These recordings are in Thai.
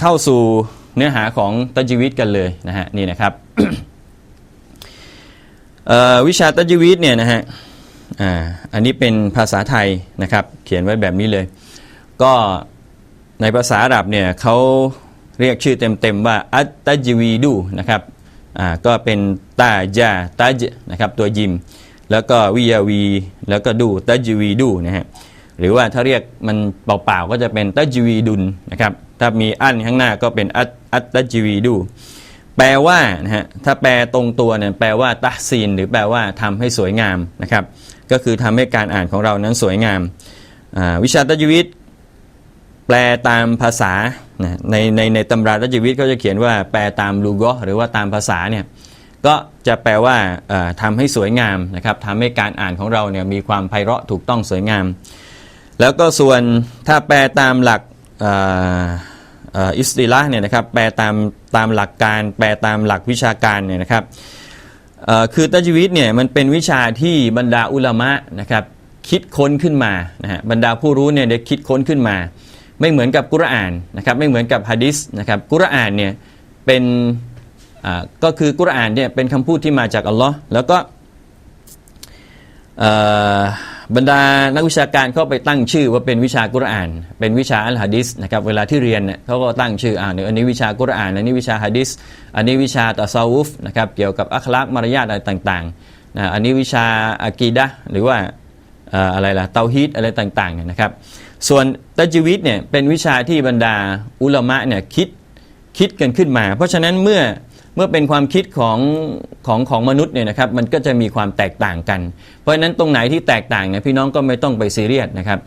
เข้าสู่เนื้อหาของตัจวิตกันเลยนะฮะนี่นะครับวิชาตัจวิตเนี่ยนะฮะอันนี้เป็นภาษาไทยนะครับ เขียนไว้แบบนี้เลย ก็ในภาษาอาหรับเนี่ยเขาเรียกชื่อเต็มๆว่าอัตตัจวีดูนะครับก็เป็นตาจาตัจนะครับตัวยิม แล้วก็วิยาวี แล้วก็ดูตัจวีดูนะฮะหรือว่าถ้าเรียกมันเปล่าๆก็จะเป็นตัจวีดุลนะครับ ถ้ามีอันข้างหน้าก็เป็นอัตอัตตัจวีดู แปลว่านะฮะถ้าแปลตรงตัวเนี่ยแปลว่าตัซีน หรือแปลว่าทำให้สวยงามนะครับ ก็คือทำให้การอ่านของเรานั้นสวยงามาวิชาตัจวิทย์แปลตามภาษานะในในในตำราตัจวิทย์ก็จะเขียนว่าแปลตามลูกอหรือว่าตามภาษาเนี่ยก็จะแปลว่าเอ่อทำให้สวยงามนะครับทำให้การอ่านของเราเนี่ยมีความไพเราะถูกต้องสวยงาม แล้วก็ส่วนถ้าแปลตามหลัก อิสติละเนี่ยนะครับแปลตามตามหลักการ แปลตามหลักวิชาการเนี่ยนะครับคือตัจวิดเนี่ยมันเป็นวิชาที่บรรดาอุลามะนะครับคิดค้นขึ้นมานะฮะบรรดาผู้รู้เนี่ยได้คิดค้นขึ้นมา ไม่เหมือนกับกุรอานนะครับไม่เหมือนกับฮะดิษนะครับกุรอานเนี่ยเป็นก็คือกุรอานเนี่ยเป็นคำพูดที่มาจากอัลลอฮ์แล้วก็ บรรดานักวิชาการเขาไปตั้งชื่อว่าเป็นวิชากุรอาน เป็นวิชาอัลฮะดิษนะครับเวลาที่เรียนเนี่ยเขาก็ตั้งชื่ออ่านี่ยอันนี้วิชากุรอาน อันนี้วิชาฮะดิษอันนี้วิชาตะซาวุฟนะครับเกี่ยวกับอัคลักษณ์มารยาทอะไรต่างๆนะอันนี้วิชาอะกีดะหรือว่าอะไรล่ะเตาฮีดอะไรต่างๆเนี่ยนะครับ ส่วนตัจวิดเนี่ยเป็นวิชาที่บรรดาอุลามะเนี่ยคิดคิดกันขึ้นมา เพราะฉะนั้นเมื่อ เมื่อเป็นความคิดของของของมนุษย์เนี่ยนะครับมันก็จะมีความแตกต่างกัน เพราะฉะนั้นตรงไหนที่แตกต่างเนี่ยพี่น้องก็ไม่ต้องไปซีเรียสนะครับ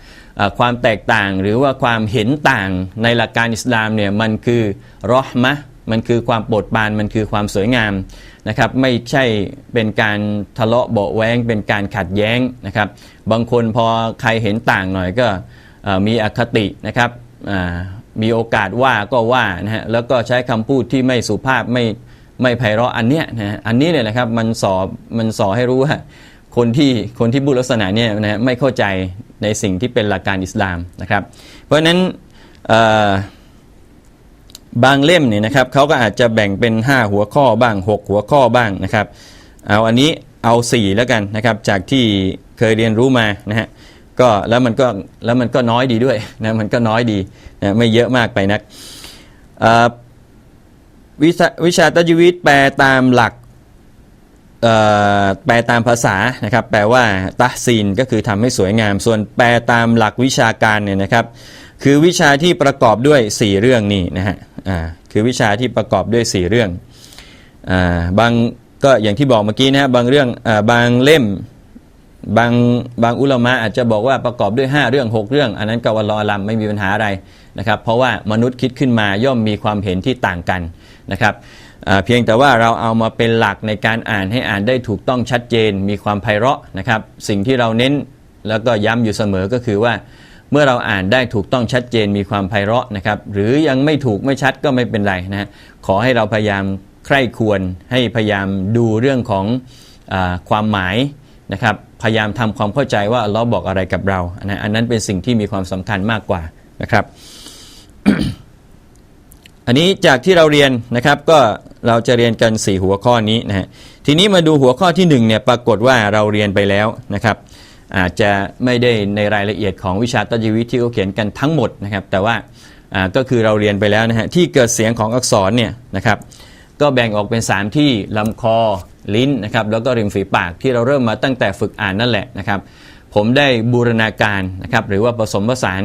ความแตกต่างหรือว่าความเห็นต่างในหลักการอิสลามเนี่ยมันคือรอฮมะมันคือความโปรดปรานมันคือความสวยงามนะครับไม่ใช่เป็นการทะเลาะเบาแวงเป็นการขัดแย้งนะครับ บางคนพอใครเห็นต่างหน่อยก็มีอคตินะครับมีโอกาสว่าก็ว่านะฮะแล้วก็ใช้คำพูดที่ไม่สุภาพไม่ ไม่ไพเราะอันเนี้ยนะฮะอันนี้เนี่ยนะครับมันสอบมันสอให้รู้ว่าคนที่คนที่พูดลักษณะเนี่ยนะฮะไม่เข้าใจในสิ่งที่เป็นหลักการอิสลามนะครับ เพราะฉะนั้นเอ่อบางเล่มเนี่ยนะครับเขาก็อาจจะแบ่งเป็น 5 หัวข้อบ้าง 6 หัวข้อบ้างนะครับ เอาอันนี้เอา 4 แล้วกันนะครับ จากที่เคยเรียนรู้มานะฮะก็แล้วมันก็แล้วมันก็น้อยดีด้วยนะมันก็น้อยดีนะไม่เยอะมากไปนักเอ่อ วิชาวิชาตัจวิทย์แปลตามหลักแปลตามภาษานะครับแปลว่าตะซีนก็คือทำให้สวยงาม ส่วนแปลตามหลักวิชาการเนี่ยนะครับ คือวิชาที่ประกอบด้วย 4 เรื่องนี่นะฮะคือวิชาที่ประกอบด้วย 4 เรื่องอบางก็อย่างที่บอกเมื่อกี้นะฮะบางเรื่องอบางเล่ม บางบางอุลามะอาจจะบอกว่าประกอบด้วย 5 เรื่อง 6 เรื่อง อันนั้นกวลอลัมไม่มีปัญหาอะไรนะครับเพราะว่ามนุษย์คิดขึ้นมาย่อมมีความเห็นที่ต่างกันนะครับเพียงแต่ว่าเราเอามาเป็นหลักในการอ่านให้อ่านได้ถูกต้องชัดเจน มีความไพเราะนะครับสิ่งที่เราเน้นแล้วก็ย้ำอยู่เสมอก็คือว่า เมื่อเราอ่านได้ถูกต้องชัดเจน มีความไพเราะนะครับหรือยังไม่ถูกไม่ชัดก็ไม่เป็นไรนะฮะขอให้เราพยายามใคร่ควรให้พยายามดูเรื่องของอความหมาย นะครับพยายามทำความเข้าใจว่าเลอฮ์บอกอะไรกับเรานะอันนั้นเป็นสิ่งที่มีความสำคัญมากกว่านะครับ อันนี้จากที่เราเรียนนะครับก็เราจะเรียนกัน 4 หัวข้อนี้นะฮะทีนี้มาดูหัวข้อที่1เนี่ยปรากฏว่าเราเรียนไปแล้วนะครับ อาจจะไม่ได้ในรายละเอียดของวิชาตัจวิทที่เขาเขียนกันทั้งหมดนะครับ แต่ว่าอ่าก็คือเราเรียนไปแล้วนะฮะที่เกิดเสียงของอักษรเนี่ยนะครับ ก็แบ่งออกเป็น 3 ที่ลำคอ ลิ้นนะครับแล้วก็ริมฝีปากที่เราเริ่มมาตั้งแต่ฝึกอ่านนั่นแหละนะครับผมได้บูรณาการนะครับหรือว่าผสมผสาน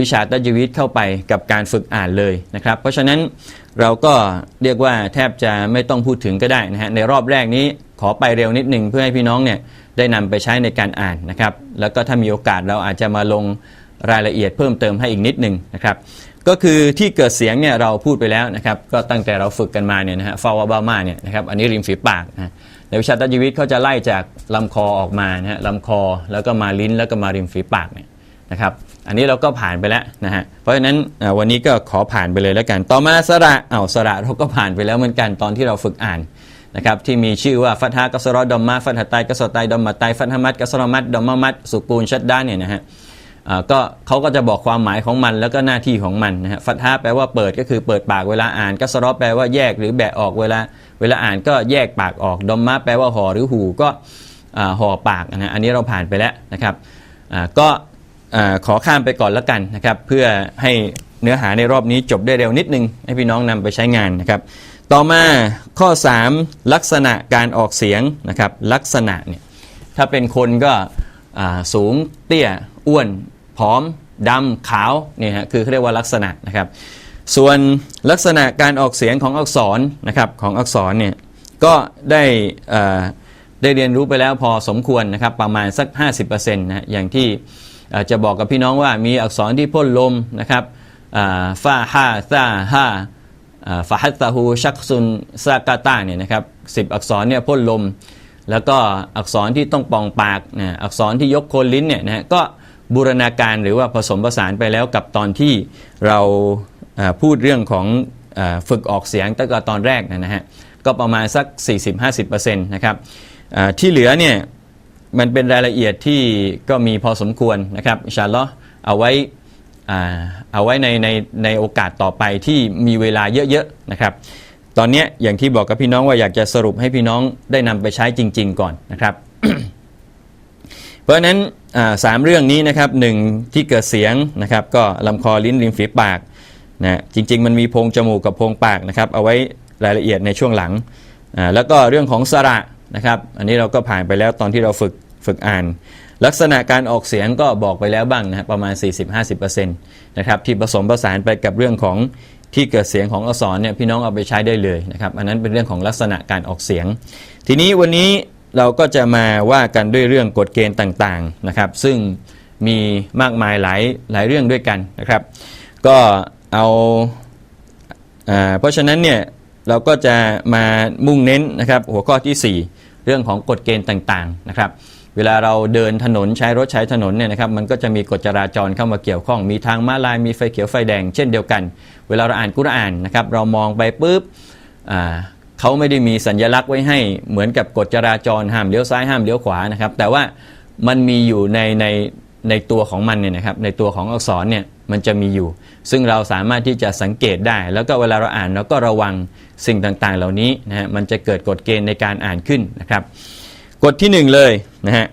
วิชาตัจวิทย์เข้าไปกับการฝึกอ่านเลยนะครับ เพราะฉะนั้นเราก็เรียกว่าแทบจะไม่ต้องพูดถึงก็ได้นะฮะในรอบแรกนี้ขอไปเร็วนิดหนึ่งเพื่อให้พี่น้องเนี่ยได้นำไปใช้ในการอ่านนะครับ แล้วก็ถ้ามีโอกาสเราอาจจะมาลงรายละเอียดเพิ่มเติมให้อีกนิดหนึ่งนะครับ ก็คือที่เกิดเสียงเนี่ยเราพูดไปแล้วนะครับก็ตั้งแต่เราฝึกกันมาเนี่ยนะฮะฟาวาบามาเนี่ยนะครับอันนี้ริมฝีปากนะในวิชาตัจวิทย์เขาจะไล่จากลำคอออกมานะฮะลำคอแล้วก็มาลิ้นแล้วก็มาริมฝีปากเนี่ยนะครับอันนี้เราก็ผ่านไปแล้วนะฮะเพราะฉะนั้นวันนี้ก็ขอผ่านไปเลยแล้วกัน ต่อมาสระเอาสระเราก็ผ่านไปแล้วเหมือนกันตอนที่เราฝึกอ่านนะครับที่มีชื่อว่าฟัตฮะกัสรอดอมมาฟัตฮะไตกัสรไตดอมมาไตฟัตฮะมัดกัสรมัดดอมมามัดสุกูลชัดด้านเนี่ยนะฮะ ก็เขาก็จะบอกความหมายของมันแล้วก็หน้าที่ของมันนะฮะฟัตฮะแปลว่าเปิดก็คือเปิดปากเวลาอ่านกัสรอแปลว่าแยกหรือแบะออกเวลา เวลาอ่านก็แยกปากออกดอมมะแปลว่าห่อหรือหูก็ห่อปากนะฮะอันนี้เราผ่านไปแล้วนะครับก็ขอข้ามไปก่อนแล้วกันนะครับ เพื่อให้เนื้อหาในรอบนี้จบได้เร็วนิดนึง ให้พี่น้องนำไปใช้งานนะครับ ต่อมาข้อ 3 ลักษณะการออกเสียงนะครับ ลักษณะเนี่ยถ้าเป็นคนก็สูงเตี้ย อ้วน ผอมดำขาวเนี่ยฮะคือเขาเรียกว่าลักษณะนะครับ ส่วนลักษณะการออกเสียงของอักษรนะครับของอักษรเนี่ยก็ได้ได้เรียนรู้ไปแล้วพอสมควรนะครับประมาณสัก 50%นะฮะอย่างที่จะบอกกับพี่น้องว่ามีอักษรที่พ่นลมนะครับอ่าฟาฮาซาฮาฟาฮัตตาฮูชักซุนซากาตาเนี่ยนะครับสิบอักษรเนี่ยพ่นลม แล้วก็อักษรที่ต้องปองปากนะอักษรที่ยกโคนลิ้นเนี่ยนะฮะก็ บูรณาการหรือว่าผสมผสานไปแล้วกับตอนที่เราพูดเรื่องของฝึกออกเสียงตั้งแต่ตอนแรกนะฮะก็ประมาณสัก 40-50%นะครับที่เหลือเนี่ยมันเป็นรายละเอียดที่ก็มีพอสมควรนะครับอินชาอัลลอฮ์เอาไว้เอาไว้ในในในโอกาสต่อไปที่มีเวลาเยอะๆนะครับ ตอนนี้อย่างที่บอกกับพี่น้องว่าอยากจะสรุปให้พี่น้องได้นำไปใช้จริง ๆ ก่อนนะครับ ราะฉะนั้นสามเรื่องนี้นะครับหนึ่งที่เกิดเสียงนะครับ ก็ลำคอลิ้นริมฝีปากนะจริง ๆ มันมีโพรงจมูกกับโพรงปากนะครับ เอาไว้รายละเอียดในช่วงหลัง แล้วก็เรื่องของสระนะครับ อันนี้เราก็ผ่านไปแล้วตอนที่เราฝึกฝึกอ่าน ลักษณะการออกเสียงก็บอกไปแล้วบ้างนะรประมาณ 40-50%นะครับที่ผสมผสานไปกับเรื่องของที่เกิดเสียงของอักษรเนี่ยพี่น้องเอาไปใช้ได้เลยนะครับ อันนั้นเป็นเรื่องของลักษณะการออกเสียง ทีนี้วันนี้ เราก็จะมาว่ากันด้วยเรื่องกฎเกณฑ์ต่างๆนะครับ ซึ่งมีมากมายหลายหลายเรื่องด้วยกันนะครับ ก็เอาอาเพราะฉะนั้นเนี่ยเราก็จะมามุ่งเน้นนะครับหัวข้อทีสี่ 4 เรื่องของกฎเกณฑ์ต่างๆนะครับ เวลาเราเดินถนนใช้รถใช้ถนนเนี่ยนะครับมันก็จะมีกฎจราจรเข้ามาเกี่ยวข้อง มีทางม้าลายมีไฟเขียวไฟแดงเช่นเดียวกัน เวลาเราอ่านกุรอานนะครับเรามองไปปุ๊บ เขาไม่ได้มีสัญลักษณ์ไว้ให้เหมือนกับกฎจราจรห้ามเลี้ยวซ้ายห้ามเลี้ยวขวานะครับ แต่ว่ามันมีอยู่ในในในตัวของมันเนี่ยนะครับในตัวของอักษรเนี่ยมันจะมีอยู่ ซึ่งเราสามารถที่จะสังเกตได้ แล้วก็เวลาเราอ่านเราก็ระวังสิ่งต่างๆ เหล่านี้นะฮะมันจะเกิดกฎเกณฑ์ในการอ่านขึ้นนะครับกฎที่หนึ่งเลยนะฮะ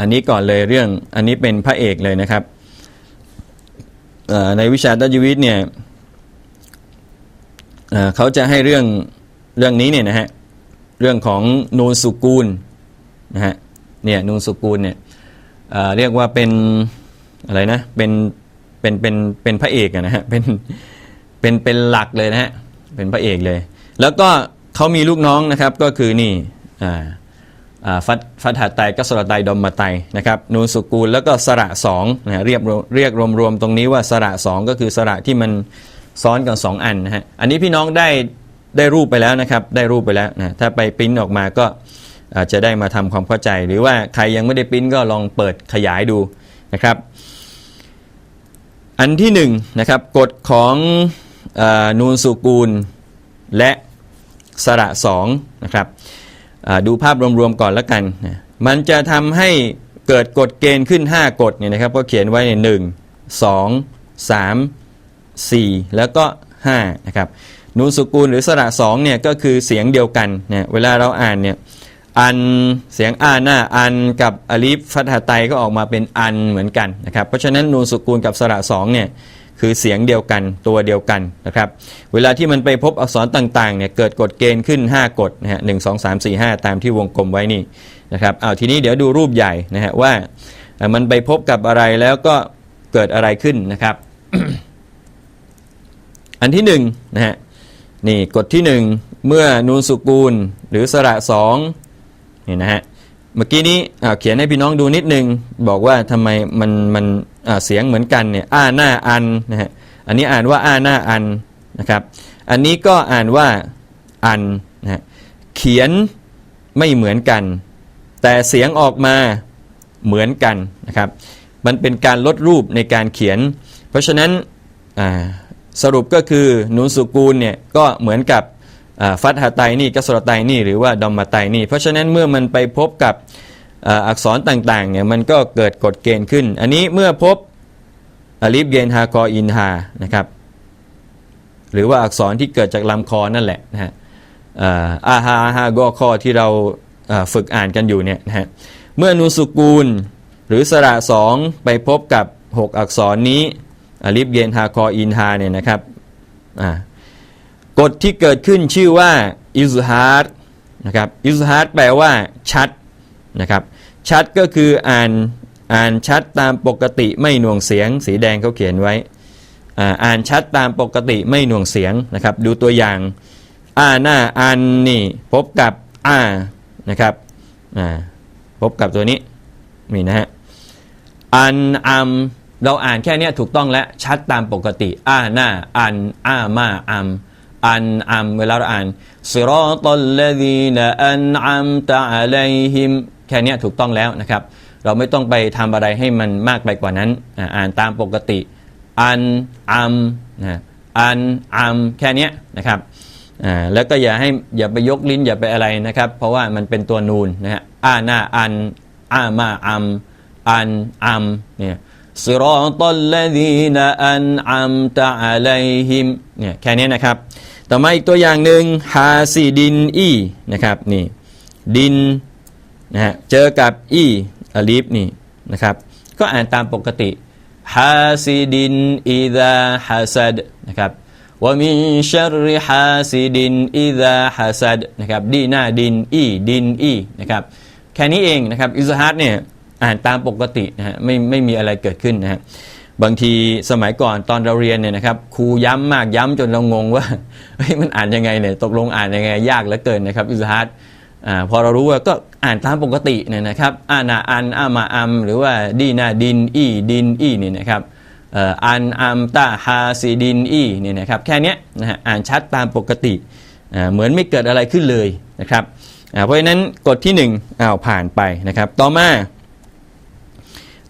อันนี้ก่อนเลยเรื่องอันนี้เป็นพระเอกเลยนะครับในวิชาตัจวิทย์เนี่ย เขาจะให้เรื่องเรื่องนี้เนี่ยนะฮะเรื่องของนูนสุกูลนะฮะเนี่ยนูนสุกูลเนี่ยเรียกว่าเป็นอะไรนะเป็นเป็นเป็นเป็นพระเอกนะฮะเป็นเป็นเป็นหลักเลยนะฮะเป็นพระเอกเลย แล้วก็เขามีลูกน้องนะครับก็คือนี่อ่าอ่าฟัดฟัดหัดไตกัสรไตดอมมาไตนะครับนูนสุกูลแล้วก็สระสองนะเรียบเรียกรวมๆตรงนี้ว่าสระสองก็คือสระที่มัน ซ้อนกันสองอันนะฮะอันนี้พี่น้องได้ได้รูปไปแล้วนะครับ ได้รูปไปแล้วนะถ้าไปปริ้นออกมาก็อาจจะได้มาทำความเข้าใจ หรือว่าใครยังไม่ได้ปริ้นก็ลองเปิดขยายดูนะครับ อันที่หนึ่งนะครับกฎของอนูนสุกูล และสระสองนะครับดูภาพรวมๆก่อนแล้วกันนะมันจะทำให้เกิดกฎเกณฑ์ขึ้น 5 กฎเนี่ยนะครับก็เขียนไว้ในหนึ่ง สี่แล้วก็5นะครับนูนสุกูลหรือสระสองเนี่ยก็คือเสียงเดียวกันเนี่ยเวลาเราอ่านเนี่ยอันเสียงอาหน้าอันกับอลิฟฟัตหะไตก็ออกมาเป็นอันเหมือนกันนะครับเพราะฉะนั้นนูนสุกูลกับสระสองเนี่ยคือเสียงเดียวกันตัวเดียวกันนะครับเวลาที่มันไปพบอักษรต่างๆเนี่ยเกิดกฎเกณฑ์ขึ้น 5 กฎนะฮะหนึ่งสองสามสี่ห้าตามที่วงกลมไว้นี่นะครับเอาทีนี้เดี๋ยวดูรูปใหญ่นะฮะว่ามันไปพบกับอะไรแล้วก็เกิดอะไรขึ้นนะครับ อันที่หนึ่งนะฮะนี่กฎที่หนึ่งเมื่อนูนสุกูลหรือสระสองนี่นะฮะเมื่อกี้นี้อ่าเขียนให้พี่น้องดูนิดนึง บอกว่าทำไมมันมันเสียงเหมือนกันเนี่ยอ้าหน้าอันนะฮะอันนี้อ่านว่าอ้าหน้าอันนะครับอันนี้ก็อ่านว่าอันนะเขียนไม่เหมือนกัน แต่เสียงออกมาเหมือนกันนะครับ มันเป็นการลดรูปในการเขียน เพราะฉะนั้น สรุปก็คือหนูนสุกูลเนี่ยก็เหมือนกับฟัตฮะไตนี่กัสรไตนี่หรือว่าดอมมาไตนี่ เพราะฉะนั้นเมื่อมันไปพบกับอักษรต่างๆเนี่ยมันก็เกิดกฎเกณฑ์ขึ้น อันนี้เมื่อพบอลิฟเยนฮากออินฮานะครับหรือว่าอักษรที่เกิดจากลำคอนั่นแหละนะฮะอาฮาอาฮากอคอที่เราฝึกอ่านกันอยู่เนี่ยนะฮะเมื่อนูสุกูล หรือสระสองไปพบกับ 6 อักษรนี้ อลิฟเยนฮากออินฮาเนี่ยนะครับกฎที่เกิดขึ้นชื่อว่าอิซฮาร์นะครับอิสฮัดแปลว่าชัดนะครับชัดก็คืออ่านอ่านชัดตามปกติไม่หน่วงเสียง สีแดงเขาเขียนไว้ อ่าอ่านชัดตามปกติไม่หน่วงเสียงนะครับ ดูตัวอย่างอ่าหน้าอันนี่พบกับอ่านะครับอ่าพบกับตัวนี้นี่นะฮะอันอัม เราอ่านแค่เนี้ยถูกต้องแล้วชัดตามปกติอ่าหน้าอันอามาอัมอันอัมเวลาเราอ่านซิรอตัลลดีนอันอัมตะอะลัยฮิมแค่เนี้ยถูกต้องแล้วนะครับ เราไม่ต้องไปทำอะไรให้มันมากไปกว่านั้น อ่านตามปกติ อันอัมนะอันอัมแค่เนี้ยนะครับอ่าแล้วก็อย่าให้อย่าไปยกลิ้นอย่าไปอะไรนะครับ เพราะว่ามันเป็นตัวนูนนะฮะอาหน้าอันอามาอัมอันอัมเนี่ย صراط الذين أنعمت عليهم เนี่ยแค่นี้นะครับ ต่อมาอีกตัวอย่างหนึ่งฮาซีดินอีนะครับนี่ดินนะฮะเจอกับอีอลิฟนี่นะครับ ก็อ่านตามปกติฮาซีดินอิดาฮัสัดนะครับว่ามินชัรริฮาซีดินอิดาฮัสัดนะครับดีหน้าดินอีดินอีนะครับแค่นี้เองนะครับอิสฮัดเนี่ย อ่านตามปกตินะฮะไม่ไม่มีอะไรเกิดขึ้นนะฮะบางทีสมัยก่อนตอนเราเรียนเนี่ยนะครับครูย้ำมากย้ำจนเรางงว่าเฮ้ยมันอ่านยังไงเนี่ยตกลงอ่านยังไงยากเหลือเกินนะครับอิสฮัดอ่าพอเรารู้ว่าก็อ่านตามปกติเนี่ยนะครับอานาอันอามาอัมหรือว่าดีนาดินอีดินอีเนี่ยนะครับเอ่ออันอัมตาฮาซีดินอีเนี่ยนะครับแค่นี้นะฮะอ่านชัดตามปกติอ่าเหมือนไม่เกิดอะไรขึ้นเลยนะครับอ่าเพราะฉะนั้นกฎที่หนึ่งอ้าวผ่านไปนะครับต่อมา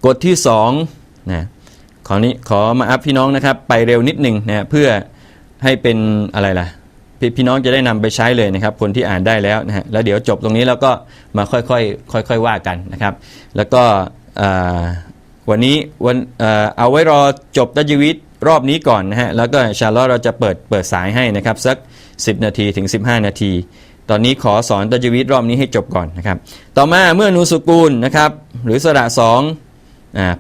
กฎที่2นะขอนี้ขอมาอัพพี่น้องนะครับ ไปเร็วนิดหนึ่งนะเพื่อให้เป็นอะไรล่ะพพี่น้องจะได้นำไปใช้เลยนะครับ คนที่อ่านได้แล้วนะฮะแล้วเดี๋ยวจบตรงนี้แล้วก็มาค่อยๆค่อยๆว่ากันนะครับ แล้วก็วันนี้วันเอเอาไว้รอจบตัจวิตรอบนี้ก่อนนะฮะแล้วก็ชาลลอฮ์เราจะเปิดเปิดสายให้นะครับสัก 10 นาทีถึง 15 นาที ตอนนี้ขอสอนตัจวิตรอบนี้ให้จบก่อนนะครับ ต่อมาเมื่อนูสุกูลนะครับ หรือสระสอง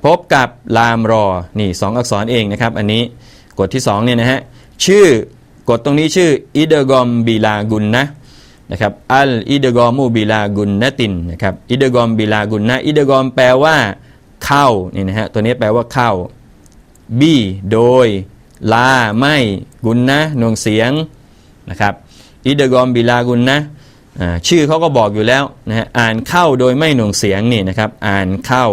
พบกับลามรอ นี่สองอักษรเองนะครับ อันนี้กฎที่2เนี่ยนะฮะ ชื่อกฎตรงนี้ชื่ออิเดกอมบิลากุนนะนะครับอัลอิเดกอมูบิลากุนนะตินนะครับอิเดกอมบิลากุนนะอิเดกอมแปลว่าเข้านี่นะฮะตัวนี้แปลว่าเข้าบีโดย ลาไม่กุนนะหน่วงเสียงนะครับอิเดกอมบิลากุนนะชื่อเขาก็บอกอยู่แล้วนะฮะอ่านเข้าโดยไม่หน่วงเสียงนี่นะครับอ่านเข้า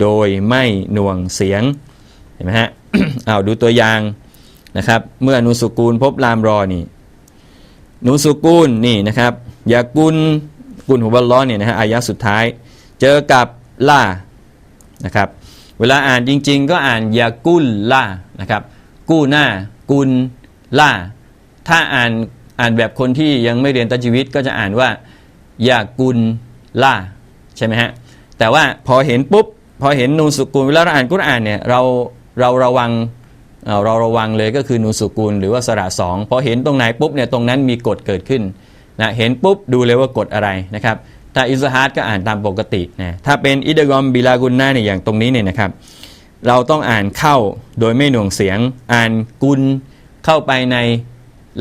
โดยไม่หน่วงเสียงเห็นไหมฮะเอาดูตัวอย่างนะครับเมื่อนูสุกูลพบลามรอนี่นูสุกูลนี่นะครับยากุลกุลหุบัลล้อเนี่ยนะฮะอายะสุดท้าย เจอกับล่านะครับเวลาอ่านจริง ๆ ก็อ่านยากุลล่านะครับกู้หน้ากุลล่า ถ้าอ่านอ่านแบบคนที่ยังไม่เรียนตัจชีวิตก็จะอ่านว่ายากุลล่าใช่ไหมฮะแต่ว่าพอเห็นปุ๊บ พอเห็นนูนสุกูลเวลาเราอ่านกุรอานเนี่ยเราเราระวังเราระวังเลยก็คือนูนสุกูลหรือว่าสระสองพอเห็นตรงไหนปุ๊บเนี่ยตรงนั้นมีกฎเกิดขึ้นนะเห็นปุ๊บดูเลยว่ากฎอะไรนะครับถ้าอิสฮาร์ก็อ่านตามปกตินะถ้าเป็นอิดกอมบิลากุนนาเนี่ยอย่างตรงนี้เนี่ยนะครับ เราต้องอ่านเข้าโดยไม่หน่วงเสียง อ่านกุลเข้าไปใน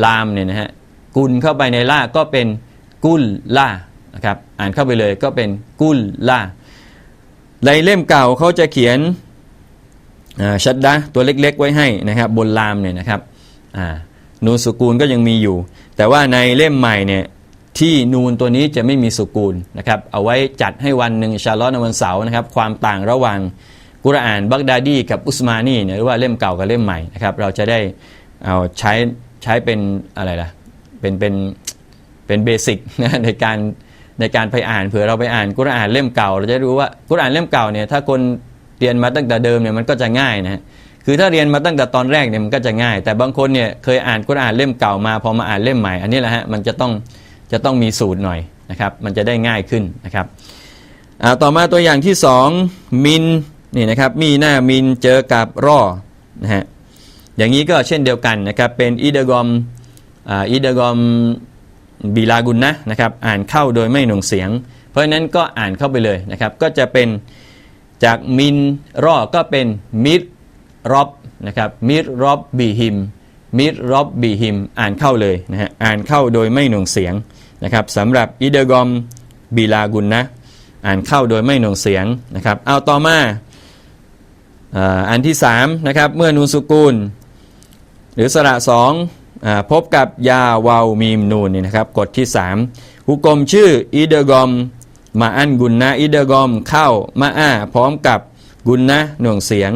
ลามเนี่ยนะฮะกุลเข้าไปในล่าก็เป็นกุลล่านะครับอ่านเข้าไปเลยก็เป็นกุลล่า ในเล่มเก่าเขาจะเขียนชัดดะตัวเล็กๆ ไว้ให้นะครับบนลามเนี่ยนะครับนูนสุกูลก็ยังมีอยู่ แต่ว่าในเล่มใหม่เนี่ยที่นูนตัวนี้จะไม่มีสุกูลนะครับเอาไว้จัดให้วันหนึ่งชาลอฮ์ในวันเสาร์นะครับความต่างระหว่างกุรอานบักดาดีกับอุสมานีเนี่ยหรือว่าเล่มเก่ากับเล่มใหม่นะครับเราจะได้เอาใช้ใช้เป็นอะไรล่ะเป็นเป็นเป็นเบสิกนะในการ ในการไปอ่านเผื่อเราไปอ่านกุรอานเล่มเก่า เราจะรู้ว่ากุรอานเล่มเก่าเนี่ยถ้าคนเรียนมาตั้งแต่เดิมเนี่ยมันก็จะง่ายนะฮะคือถ้าเรียนมาตั้งแต่ตอนแรกเนี่ยมันก็จะง่าย แต่บางคนเนี่ยเคยอ่านกุรอานเล่มเก่ามาพอมาอ่านเล่มใหม่ อันนี้แหละฮะมันจะต้องจะต้องมีสูตรหน่อยนะครับมันจะได้ง่ายขึ้นนะครับต่อมาตัวอย่างที่สองมินนี่นะครับมีหน้ามินเจอกับรอนะฮะอย่างนี้ก็เช่นเดียวกันนะครับเป็นอีเดกอมอ่าอีเดกอม บีลากุนนะนะครับอ่านเข้าโดยไม่หน่วงเสียง เพราะฉะนั้นก็อ่านเข้าไปเลยนะครับ ก็จะเป็นจากมินรอก็เป็นมิดรอบนะครับมิดรอบบีฮิมมิดรอบบีฮิมอ่านเข้าเลยนะฮะอ่านเข้าโดยไม่หน่วงเสียงนะครับสำหรับอีเดกอมบีลากุนนะอ่านเข้าโดยไม่หน่วงเสียงนะครับเอาต่อมาอ่าอันที่3นะครับเมื่อนูนสุกูล หรือสระสอง พบกับยาวาวมีมนูนนี่นะครับกฎที่ 3 หุกกมชื่ออีเดกอม มาอันกุนนะอีเดกอมเข้ามาอ้าพร้อมกับกุนนะหน่วงเสียง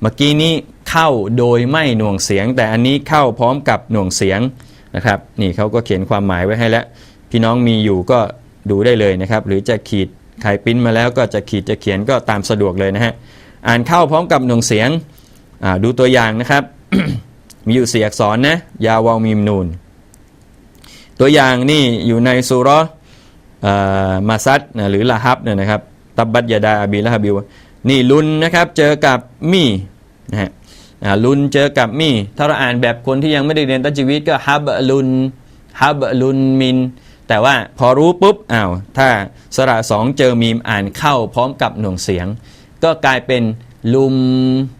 เมื่อกี้นี้เข้าโดยไม่หน่วงเสียง แต่อันนี้เข้าพร้อมกับหน่วงเสียงนะครับนี่เขาก็เขียนความหมายไว้ให้แล้ว พี่น้องมีอยู่ก็ดูได้เลยนะครับ หรือจะขีดใครปิ้นมาแล้วก็จะขีดจะเขียนก็ตามสะดวกเลยนะฮะอ่านเข้าพร้อมกับหน่วงเสียงดูตัวอย่างนะครับ มีอยู่สี่อักษรนะยาวาวมีมนูน ตัวอย่างนี่อยู่ในสุราะห์อ่ามาซัดนะหรือละฮับเนี่ยนะครับตับบัตยาดาอาบีละฮับิวนี่ลุนนะครับเจอกับมีนะฮะลุนเจอกับมีถ้าเราอ่านแบบคนที่ยังไม่ได้เรียนตัจชีวิตก็ฮับลุนฮับลุนมิน แต่ว่าพอรู้ปุ๊บอ้าวถ้าสระสองเจอมีมอ่านเข้าพร้อมกับหน่วงเสียง ก็กลายเป็นลุม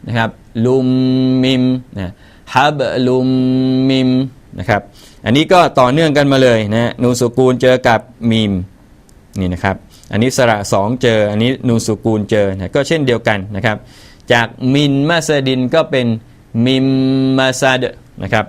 นะครับลุมมิมนะ ฮับลุมมิมนะครับ อันนี้ก็ต่อเนื่องกันมาเลยนะนูนสุกูลเจอกับมิมนี่นะครับ อันนี้สระสองเจอ อันนี้นูนสุกูลเจอนะก็เช่นเดียวกันนะครับ จากมินมาซาดินก็เป็นมิมมาซาดนะครับ